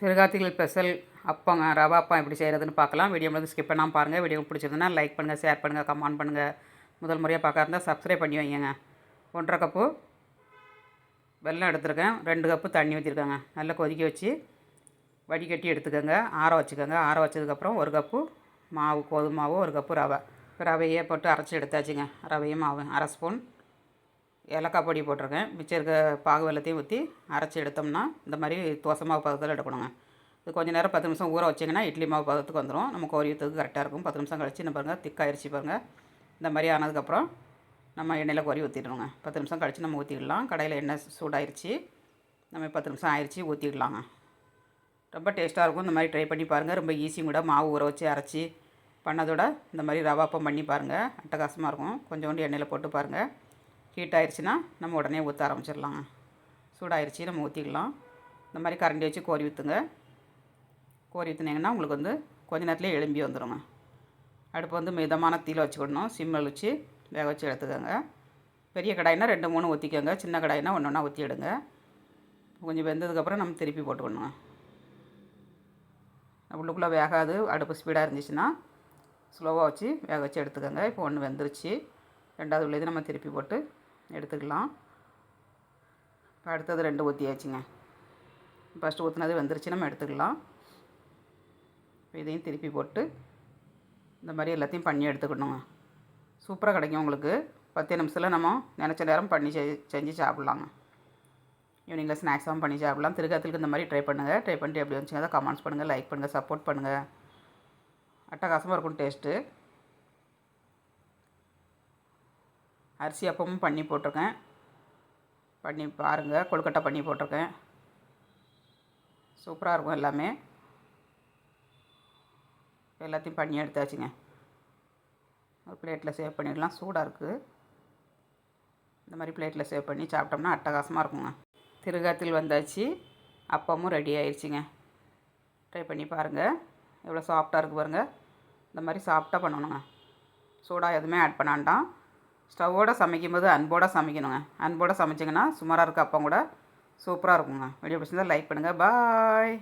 திருகாத்திகள் special அப்பங்க rava அப்பா எப்படி செய்கிறதுன்னு பார்க்கலாம். வீடியோ வந்து ஸ்கிப் பண்ணாமல் பாருங்கள் வீடியோ பிடிச்சிருந்தனா லைக் பண்ணுங்கள் ஷேர் பண்ணுங்கள் கமெண்ட் பண்ணுங்கள் முதல் முறையாக பார்க்க இருந்தால் சப்ஸ்கிரைப் பண்ணி வைங்க. ஒன்றரை கப்பு வெள்ளம் எடுத்துருக்கேன். ரெண்டு கப்பு தண்ணி ஊற்றிருக்கேங்க நல்லா கொதிக்க வச்சு வடிகட்டி எடுத்துக்கோங்க. ஆற வச்சுக்கோங்க. ஆற வச்சதுக்கப்புறம் ஒரு கப்பு மாவு கோதுமாவு ஒரு கப்பு ரவை. ரவையே போட்டு அரைச்சி எடுத்தாச்சுங்க. ரவையும் மாவு அரை ஸ்பூன் ஏலக்காய் பொடி போட்டிருக்கேன். மிச்சம் இருக்க பாகு வெள்ளத்தையும் ஊற்றி அரைச்சி எடுத்தோம்னா இந்த மாதிரி தோசை மாவு பதத்தில் எடுக்கணுங்க. இது கொஞ்சம் நேரம் பத்து நிமிஷம் ஊற வச்சிங்கன்னா இட்லி மாவு பதத்துக்கு வந்துடும் நம்ம கோரியத்துக்கு கரெக்டாக இருக்கும். பத்து நிமிஷம் கழிச்சு நம்ம பாருங்கள் திக்காயிருச்சு பாருங்கள் இந்த மாதிரி ஆனதுக்கப்புறம் நம்ம எண்ணெயில் கொறி ஊற்றிடணுங்க பத்து நிமிஷம் கழித்து நம்ம ஊற்றிடலாம் கடையில் எண்ணெய் சூடாயிருச்சு. நம்ம பத்து நிமிஷம் ஆயிடுச்சு ஊற்றிடலாங்க ரொம்ப டேஸ்ட்டாக இருக்கும். இந்த மாதிரி ட்ரை பண்ணி பாருங்கள் ரொம்ப ஈஸியும் கூட மாவு ஊற வச்சு அரைச்சி பண்ணதோட இந்த மாதிரி ரவாப்பம் பண்ணி பாருங்கள் அட்டகாசமாக இருக்கும். கொஞ்சோண்டு எண்ணெயில் போட்டு பாருங்கள் ஹீட் ஆயிடுச்சுன்னா நம்ம உடனே ஊற்ற ஆரம்பிச்சிடலாங்க. சூடாயிருச்சு நம்ம ஊற்றிக்கலாம் இந்த மாதிரி கரண்டி வச்சு கோரி ஊற்றுங்க. கோரி ஊற்றுனீங்கன்னா உங்களுக்கு வந்து கொஞ்ச நேரத்துலேயே எலும்பி வந்துடுங்க அடுப்பு வந்து மிதமான தீயில் வச்சுக்கிடணும். சிம்மில் வச்சு வேக வச்சு எடுத்துக்கோங்க. பெரிய கடாயினா ரெண்டு மூணு ஊற்றிக்கோங்க. சின்ன கடாயினா ஒன்று ஒன்றா ஊற்றிடுங்க. கொஞ்சம் வெந்ததுக்கப்புறம் நம்ம திருப்பி போட்டுக்கணுங்க. உள்ளுக்குள்ளே வேகாது அடுப்பு ஸ்பீடாக இருந்துச்சுன்னா ஸ்லோவாக வச்சு வேக வச்சு எடுத்துக்கோங்க. இப்போ ஒன்று வெந்துருச்சு. ரெண்டாவது உள்ளது நம்ம திருப்பி போட்டு எடுத்துக்கலாம். இப்போ அடுத்தது ரெண்டு ஊற்றியாச்சுங்க ஃபஸ்ட்டு ஊற்றினது வந்துருச்சு நம்ம எடுத்துக்கலாம். இப்போ இதையும் திருப்பி போட்டு இந்த மாதிரி எல்லாத்தையும் பண்ணி எடுத்துக்கணுங்க. சூப்பராக கிடைக்கும் உங்களுக்கு. பத்து நிமிஷத்தில் நம்ம நினச்ச நேரம் பண்ணி செ செஞ்சு சாப்பிட்லாங்க. ஈவினிங்கில் ஸ்நாக்ஸாகவும் பண்ணி சாப்பிட்லாம். திருக்கத்திலுக்கு இந்த மாதிரி ட்ரை பண்ணுங்கள் ட்ரை பண்ணிட்டு எப்படி வந்துச்சுங்க அதை கமெண்ட்ஸ் பண்ணுங்கள் லைக் பண்ணுங்கள் சப்போர்ட் பண்ணுங்கள் அட்டகாசமாக இருக்கும் டேஸ்ட்டு அரிசி அப்பமும் பண்ணி போட்டிருக்கேன். பண்ணி பாருங்கள் கொழுக்கட்டை பண்ணி போட்டிருக்கேன். சூப்பராக இருக்கும் எல்லாமே. எல்லாத்தையும் பண்ணி எடுத்தாச்சுங்க. ஒரு பிளேட்டில் சேவ் பண்ணிடலாம். சூடாக இருக்குது இந்த மாதிரி பிளேட்டில் சேவ் பண்ணி சாப்பிட்டோம்னா அட்டகாசமாக இருக்குங்க. திருகாத்தில் வந்தாச்சு. அப்பமும் ரெடி ஆயிடுச்சுங்க ட்ரை பண்ணி பாருங்கள் எவ்வளோ சாஃப்டாக இருக்குது பாருங்கள் இந்த மாதிரி சாஃப்டாக பண்ணணுங்க. சூடாக எதுவுமே ஆட் பண்ணாண்டாம் ஸ்டவ்வோடு சமைக்கும்போது அன்போடு சமைக்கணுங்க. அன்போடு சமைச்சிங்கன்னா சுமாராக இருக்க அப்பம் கூட சூப்பராக இருக்குங்க. வீடியோ பிடிச்சிருந்தால் லைக் பண்ணுங்கள் பாய்